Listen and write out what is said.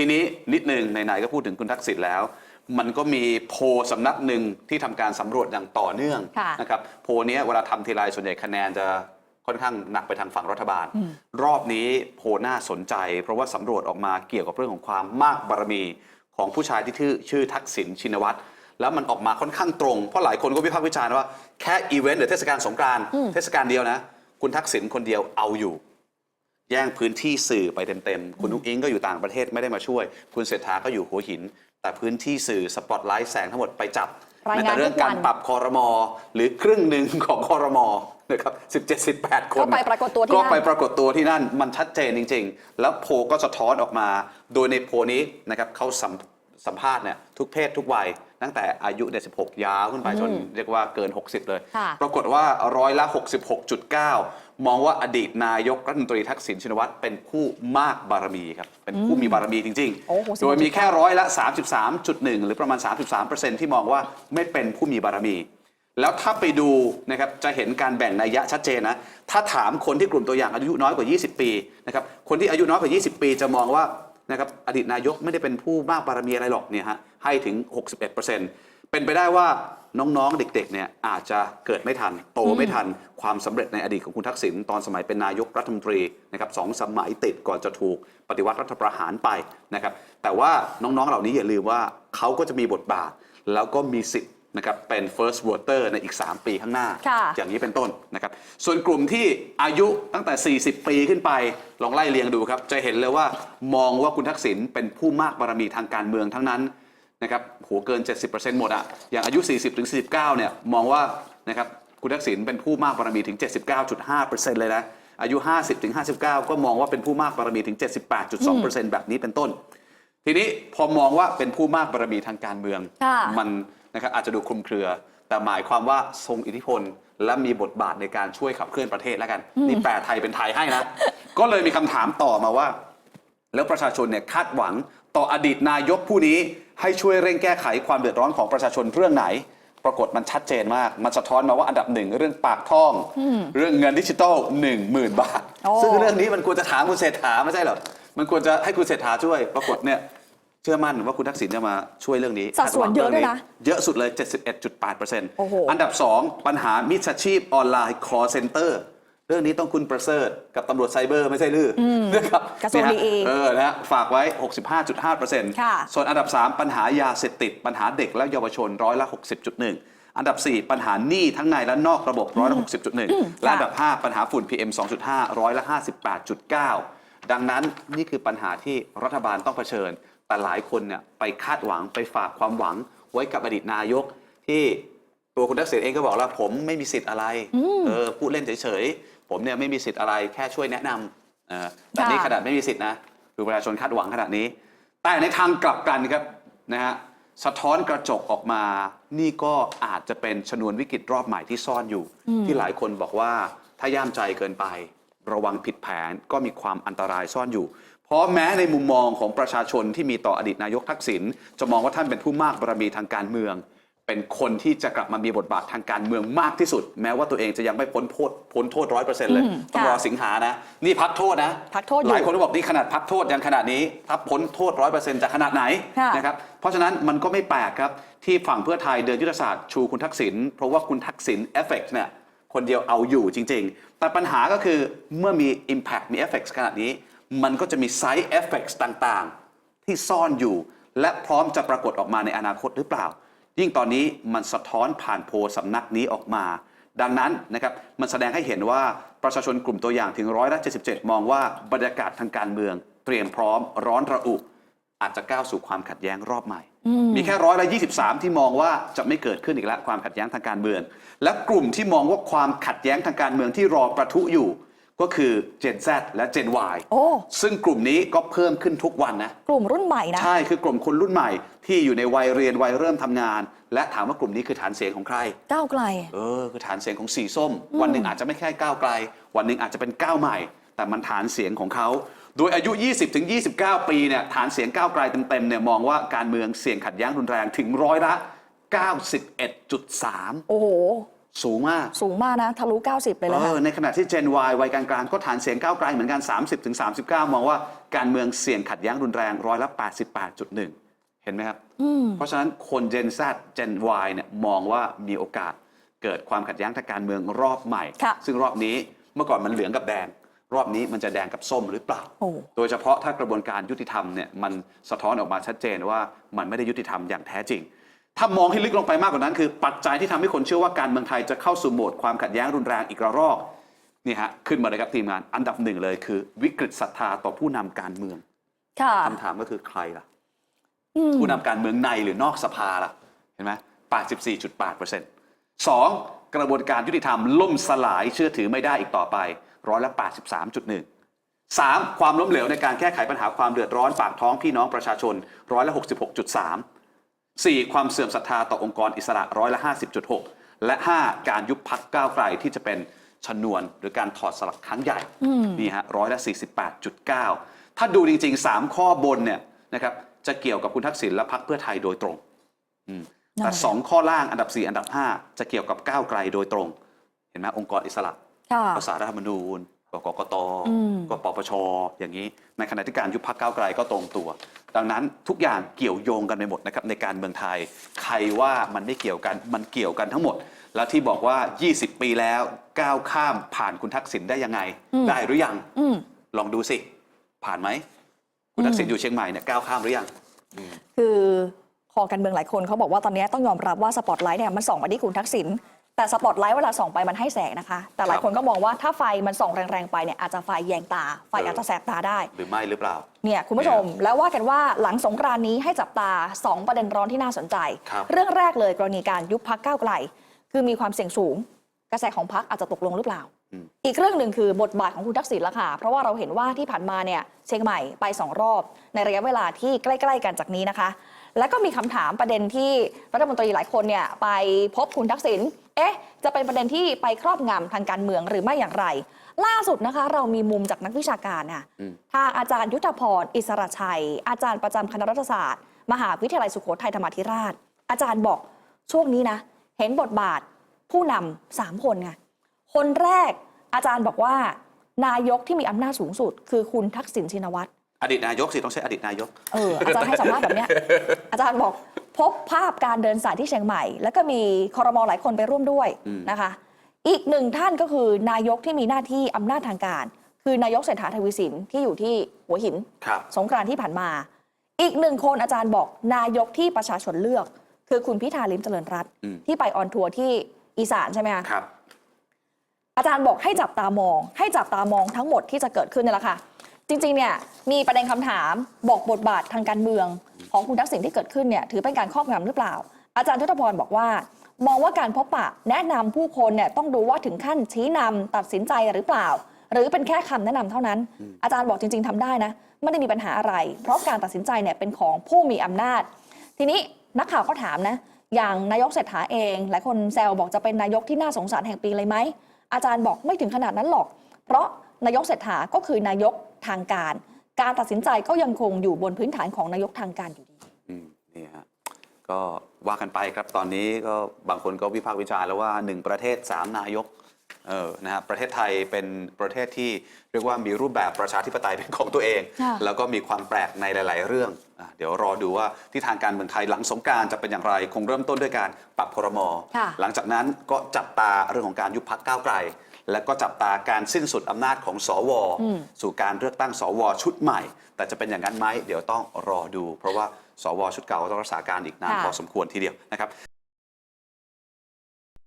ทีนี้นิดหนึ่งไหนๆก็พูดถึงคุณทักษิณแล้ว มันก็มีโพลสำนักหนึ่งที่ทำการสำรวจอย่างต่อเนื่องค่ะนะครับโพลเนี้ยเวลาทำทีไรส่วนใหญ่คะแนนจะค่อนข้างหนักไปทางฝั่งรัฐบาล รอบนี้โพลน่าสนใจ เพราะว่าสำรวจออกมาเกี่ยวกับเรื่องของความมากบารมีของผู้ชายที่ชื่อชื่อทักษิณชินวัตรแล้วมันออกมาค่อนข้างตรง เพราะหลายคนก็วิพากษ์วิจารณ์ว่าแค่อีเวนต์หรือเทศกาลสงกรานต์เทศกาลเดียวนะ คุณทักษิณคนเดียวเอาอยู่ แย่งพื้นที่สื่อไปเต็มๆ คุณนุ้งอิงก็อยู่ต่างประเทศไม่ได้มาช่วย คุณเศรษฐาก็อยู่หัวหิน แต่พื้นที่สื่อสปอตไลท์แสงทั้งหมดไปจับรายงานแม้แต่เรื่องการทุกวันปรับคอรมอหรือครึ่งหนึ่งของคอรมอนะครับ17 18 คนก็ไปปรากฏตัวที่ก็นั่นไปปรากฏตัวที่นั่นมันชัดเจนจริง ๆ แล้วโพลก็สะท้อนออกมา โดยในโพลนี้นะครับเขาสัมสัมภาษณ์เนี่ยทุกเพศทุกวัย ตั้งแต่อายุเนี่ย16 ยาวขึ้นไปจนเรียกว่าเกิน 60 เลย ค่ะ ปรากฏว่าร้อยละ 66.9 มองว่าอดีตนายกรัฐมนตรีทักษิณชินวัตรเป็นผู้มากบารมีครับ เป็นผู้มีบารมีจริงโอ้โห ๆ โดยมีแค่ร้อยละ 33.1 หรือประมาณ 33%ที่มองว่าไม่เป็นผู้มีบารมี แล้วถ้าไปดูนะครับจะเห็นการแบ่งนัยยะชัดเจนนะ ถ้าถามคนที่กลุ่มตัวอย่างอายุน้อยกว่า 20 ปีนะครับ คนที่อายุน้อยกว่า 20 ปีจะมองว่า นะครับอดีตนายกไม่ได้เป็นผู้มากบารมีอะไรหรอกเนี่ยฮะให้ถึง 61%เป็นไปได้ว่าน้องๆ เด็กๆ เนี่ยอาจจะเกิดไม่ทัน โตไม่ทันความสำเร็จในอดีตของคุณทักษิณตอนสมัยเป็นนายกรัฐมนตรีนะครับสองสมัยติดก่อนจะถูกปฏิวัติรัฐประหารไปนะครับแต่ว่าน้องๆ เหล่านี้อย่าลืมว่าเขาก็จะมีบทบาท แล้วก็มีสิทธิ์ นะครับเป็น first voter ในอีก 3 ปีข้างหน้า ค่ะ อย่างนี้เป็นต้นนะครับ ส่วนกลุ่มที่อายุตั้งแต่ 40 ปีขึ้นไป ลองไล่เรียงดูครับ จะเห็นเลยว่ามองว่าคุณทักษิณเป็นผู้มากบารมีทางการเมืองทั้งนั้นนะครับโหเกิน 70%หมดอะอย่างอายุ 40ถึง49 เนี่ยมองว่านะครับคุณทักษิณเป็นผู้มากบารมีถึง 79.5%เลยนะ อายุ 50ถึง59 ก็มองว่าเป็นผู้มากบารมีถึง 78.2%แบบนี้เป็นต้น ทีนี้พอมองว่าเป็นผู้มากบารมีทางการเมือง ค่ะ มันนะครับอาจจะดูคลุมเครือ แต่หมายความว่าทรงอิทธิพล และมีบทบาทในการช่วยขับเคลื่อนประเทศแล้วกัน นี่แปลไทยเป็นไทยให้นะ ก็เลยมีคำถามต่อมาว่า แล้วประชาชนเนี่ยคาดหวังต่ออดีตนายกผู้นี้ ให้ช่วยเร่งแก้ไขความเดือดร้อนของประชาชนเรื่องไหน ปรากฏมันชัดเจนมาก มันสะท้อนมาว่าอันดับหนึ่งเรื่องปากท้อง เรื่องเงินดิจิทัล1 0,000 บาท โอ้ ซึ่งเรื่องนี้มันควรจะถามคุณเศรษฐาไม่ใช่เหรอ มันควรจะให้คุณเศรษฐาช่วย ปรากฏเนี่ย เชื่อมั่นว่าคุณทักษิณจะมาช่วยเรื่องนี้สัดส่วนเยอะด้วยนะเยอะสุดเลย 71.8%โอ้โห อันดับ 2 ปัญหามิจฉาชีพออนไลน์ call center เรื่องนี้ต้องคุณประเสริฐกับตำรวจไซเบอร์ไม่ใช่ลืออนะครับกระทรวงเนี่ยฮ DE เออนะฮะฝากไว้ 65.5%ค่ะ ส่วนอันดับ 3 ปัญหายาเสพติด ปัญหาเด็กและเยาวชนร้อยละ 60.1 อันดับ 4 ปัญหาหนี้ทั้งในและนอกระบบร้อยละ60.1 และอันดับ 5 ปัญหาฝุ่น PM 2.5 ร้อยละ 58.9 ดังนั้นนี่คือปัญหาที่รัฐบาลต้องเผชิญ แต่หลายคนเนี่ยไปคาดหวังไปฝากความหวังไว้กับอดีตนายก ที่ตัวคุณทักษิณเองก็บอกแล้วผมไม่มีสิทธิ์อะไรเออพูดเล่นเฉยๆผมเนี่ยไม่มีสิทธิ์อะไรแค่ช่วยแนะนำเออแต่นี่ค่ะขนาดไม่มีสิทธิ์นะคือประชาชนคาดหวังขนาดนี้ แต่ในทางกลับกันครับนะฮะสะท้อนกระจกออกมา นี่ก็อาจจะเป็นชนวนวิกฤตรอบใหม่ที่ซ่อนอยู่ ที่หลายคนบอกว่าถ้าย่ามใจเกินไป ระวังผิดแผนก็มีความอันตรายซ่อนอยู่ เพราะแม้ในมุมมองของประชาชนที่มีต่ออดีตนายกทักษิณจะมองว่าท่านเป็นผู้มากบารมีทางการเมือง เป็นคนที่จะกลับมามีบทบาททางการเมืองมากที่สุด แม้ว่าตัวเองจะยังไม่พ้นโทษพ้นโทษร้อยเปอร์เซ็นต์เลยอืมต้องรอค่ะสิงหานะ นี่พักโทษนะพักโทษอยู่หลายคนก็บอกนี่ขนาดพักโทษยังขนาดนี้ถ้าพ้นโทษร้อยเปอร์เซ็นต์จะขนาดไหนค่ะนะครับเพราะฉะนั้นมันก็ไม่แปลกครับที่ฝั่งเพื่อไทยเดินยุทธศาสตร์ชูคุณทักษิณเพราะว่าคุณทักษิณเอฟเฟกต์เนี่ย คนเดียวเอาอยู่จริง ๆ แต่ปัญหาก็คือเมื่อมี Impact มี Effects ขนาดนี้ มันก็จะมี Side Effects ต่างๆ ที่ซ่อนอยู่ และพร้อมจะปรากฏออกมาในอนาคตหรือเปล่า ยิ่งตอนนี้มันสะท้อนผ่านโพลสำนักนี้ออกมา ดังนั้นนะครับมันแสดงให้เห็นว่าประชาชนกลุ่มตัวอย่างถึงร้อยละ77 มองว่าบรรยากาศทางการเมือง เตรียมพร้อมร้อนระอุ อาจจะก้าวสู่ความขัดแย้งรอบใหม่ มีแค่ร้อยละ23ที่มองว่าจะไม่เกิดขึ้นอีกแล้วความขัดแย้งทางการเมือง และกลุ่มที่มองว่าความขัดแย้งทางการเมืองที่รอประทุอยู่ ก็คือ Gen Z และ Gen Y โอ้ซึ่งกลุ่มนี้ก็เพิ่มขึ้นทุกวันนะ กลุ่มรุ่นใหม่นะ ใช่คือกลุ่มคนรุ่นใหม่ที่อยู่ในวัยเรียนวัยเริ่มทำงาน และถามว่ากลุ่มนี้คือฐานเสียงของใคร ก้าวไกล เออคือฐานเสียงของสีส้ม วันหนึ่งอาจจะไม่แค่ก้าวไกล วันหนึ่งอาจจะเป็นก้าวใหม่ แต่มันฐานเสียงของเขา โดยอายุ 20ถึง29 ปีเนี่ยฐานเสียงก้าวไกลเต็มๆเนี่ยมองว่าการเมืองเสี่ยงขัดแย้งรุนแรงถึงร้อยละ 91.3 โอ้โห สูงมาก สูงมากนะ ทะลุ 90เลยแหละเอค่ะอในขณะที่ Gen Y วัยกลางๆ ก็ฐานเสียงก้าวไกลเหมือนกัน 30-39 มองว่าการเมืองเสี่ยงขัดแย้งรุนแรงร้อยละ 88.1 เห็นไหมครับ เพราะฉะนั้นคน Gen Z Gen Y เนี่ยมองว่ามีโอกาสเกิดความขัดแย้งทางการเมืองรอบใหม่ค่ะซึ่งรอบนี้เมื่อก่อนมันเหลืองกับแดง รอบนี้มันจะแดงกับส้มหรือเปล่าโอ้โดยเฉพาะถ้ากระบวนการยุติธรรมเนี่ยมันสะท้อนออกมาชัดเจนว่ามันไม่ได้ยุติธรรมอย่างแท้จริง ถ้ามองให้ลึกลงไปมากกว่านั้น คือปัจจัยที่ทำให้คนเชื่อว่าการเมืองไทยจะเข้าสู่โหมดความขัดแย้งรุนแรงอีกระรอกนี่ฮะขึ้นมาเลยครับทีมงานอันดับหนึ่งเลยคือ วิกฤตศรัทธาต่อผู้นำการเมืองค่ะคำถามก็คือใครล่ะอืมผู้นำการเมืองในหรือนอกสภาล่ะเห็นไหม84.8%สองกระบวนการยุติธรรมล่มสลายเชื่อถือไม่ได้อีกต่อไป ร้อยละ 83.1สามความล้มเหลวในการแก้ไขปัญหาความเดือดร้อนปากท้องพี่น้องประชาชนร้อยละ 66.3สี่ความเสื่อมศรัทธาต่อองค์กรอิสระร้อยละ50.6 และ 5 การยุบพักก้าวไกลที่จะเป็นชนวนหรือการถอดสลักครั้งใหญ่นี่ฮะร้อยละ48.9 ถ้าดูจริง ๆ 3 ข้อบนเนี่ยนะครับจะเกี่ยวกับคุณทักษิณและพักเพื่อไทยโดยตรงอืมแต่นั่นแหละสองข้อล่างอันดับ 4 อันดับ 5 จะเกี่ยวกับก้าวไกลโดยตรง เห็นไหมองค์กรอิสระ ค่ะภาษารัฐธรรมนูญกกกตอืมก็ปปชอย่างนี้ ในขณะที่การยุบพักก้าวไกลก็ตรงตัว ดังนั้นทุกอย่างเกี่ยวโยงกันไปหมดนะครับในการเมืองไทย ใครว่ามันไม่เกี่ยวกันมันเกี่ยวกันทั้งหมด แล้วที่บอกว่า 20 ปีแล้วก้าวข้ามผ่านคุณทักษิณได้ยังไง ได้หรือยังอืมลองดูสิ ผ่านไหมคุณทักษิณอยู่เชียงใหม่เนี่ยก้าวข้ามหรือยังคือคอการเมืองหลายคนเขาบอกว่าตอนนี้ต้องยอมรับว่าสปอตไลท์เนี่ยมันส่องไปที่คุณทักษิณ แต่สปอตไลท์เวลาส่องไปมันให้แสงนะคะ แต่หลายคนก็มองว่าถ้าไฟมันส่องแรงๆไปเนี่ยอาจจะไฟแยงตา ไฟเออออาจจะแสบตาได้หรือไม่หรือเปล่า เนี่ยคุณผู้ชม แล้วว่ากันว่าหลังสงกรานต์นี้ให้จับตา 2 ประเด็นร้อนที่น่าสนใจครับเรื่องแรกเลยกรณีการยุบพักก้าวไกล คือมีความเสี่ยงสูง กระแสของพักอาจจะตกลงหรือเปล่า อีกเรื่องหนึ่งคือบทบาทของคุณทักษิณละค่ะ เพราะว่าเราเห็นว่าที่ผ่านมาเนี่ยเชียงใหม่ไปสองรอบ ในระยะเวลาที่ใกล้ ๆ กันจากนี้นะคะ แล้วก็มีคำถามประเด็นที่รัฐมนตรีหลายคนเนี่ยไปพบคุณทักษิณเอ๊ะ จะเป็นประเด็นที่ไปครอบงำทางการเมืองหรือไม่อย่างไร ล่าสุดนะคะ เรามีมุมจากนักวิชาการค่ะอืมทางอาจารย์ยุทธพรอิสระชัย อาจารย์ประจำคณะรัฐศาสตร์ มหาวิทยาลัยสุโขทัยธรรมาธิราช อาจารย์บอกช่วงนี้นะ เห็นบทบาทผู้นำสามคนไงคนแรกอาจารย์บอกว่านายกที่มีอำนาจสูงสุด คือคุณทักษิณชินวัตร อดีตนายกสิต้องใช้อดีตนายก เอออาจารย์ให้สัมภาษณ์แบบเนี้ยอาจารย์บอกพบภาพการเดินสายที่เชียงใหม่ แล้วก็มีคอรมอหลายคนไปร่วมด้วยอืม นะคะ อีกหนึ่งท่านก็คือนายกที่มีหน้าที่อำนาจทางการ คือนายกเศรษฐาทวีสินที่อยู่ที่หัวหิน ครับ สงกรานต์ที่ผ่านมา อีกหนึ่งคนอาจารย์บอกนายกที่ประชาชนเลือก คือคุณพิธาลิมเจริญรัตน์อืม ที่ไปออนทัวร์ที่อีสานใช่ไหมคะครับ อาจารย์บอกให้จับตามอง ให้จับตามองทั้งหมดที่จะเกิดขึ้นนี่แหละค่ะ จริงๆเนี่ยมีประเด็นคำถามบอกบทบาททางการเมือง ของคุณทักษิณที่เกิดขึ้นเนี่ยถือเป็นการครอบงำหรือเปล่า อาจารย์ทุตพรบอกว่า มองว่าการพบปะแนะนำผู้คนเนี่ยต้องดูว่าถึงขั้นชี้นำตัดสินใจหรือเปล่า หรือเป็นแค่คำแนะนำเท่านั้น อาจารย์บอกจริง ๆทำได้นะไม่ได้มีปัญหาอะไร เพราะการตัดสินใจเนี่ยเป็นของผู้มีอำนาจ ทีนี้นักข่าวก็ถามนะอย่างนายกเศรษฐาเองหลายคนแซวบอกจะเป็นนายกที่น่าสงสารแห่งปีเลยไหมอาจารย์บอกไม่ถึงขนาดนั้นหรอก เพราะนายกเศรษฐาก็คือนายก ทางการ การตัดสินใจก็ยังคงอยู่บนพื้นฐานของนายกทางการอยู่ดีอืมนี่ฮะก็ว่ากันไปครับตอนนี้ก็บางคนก็วิพากษ์วิจารณ์แล้วว่า 1 ประเทศ 3 นายกเออนะฮะประเทศไทยเป็นประเทศที่เรียกว่ามีรูปแบบประชาธิปไตยเป็นของตัวเองค่ะแล้วก็มีความแปลกในหลาย ๆ เรื่องอะเดี๋ยวรอดูว่าที่ทางการเมืองไทยหลังสงกรารจะเป็นอย่างไร คงเริ่มต้นด้วยการปรับครมค่ะหลังจากนั้นก็จับตาเรื่องของการยุบพักก้าวไกล และก็จับตาการสิ้นสุดอำนาจของสว สู่การเลือกตั้งสว ชุดใหม่ แต่จะเป็นอย่างนั้นไหมเดี๋ยวต้องรอดู เพราะว่าสว ชุดเก่าก็ต้องรักษาการอีกนานค่ะพอสมควรทีเดียวนะครับ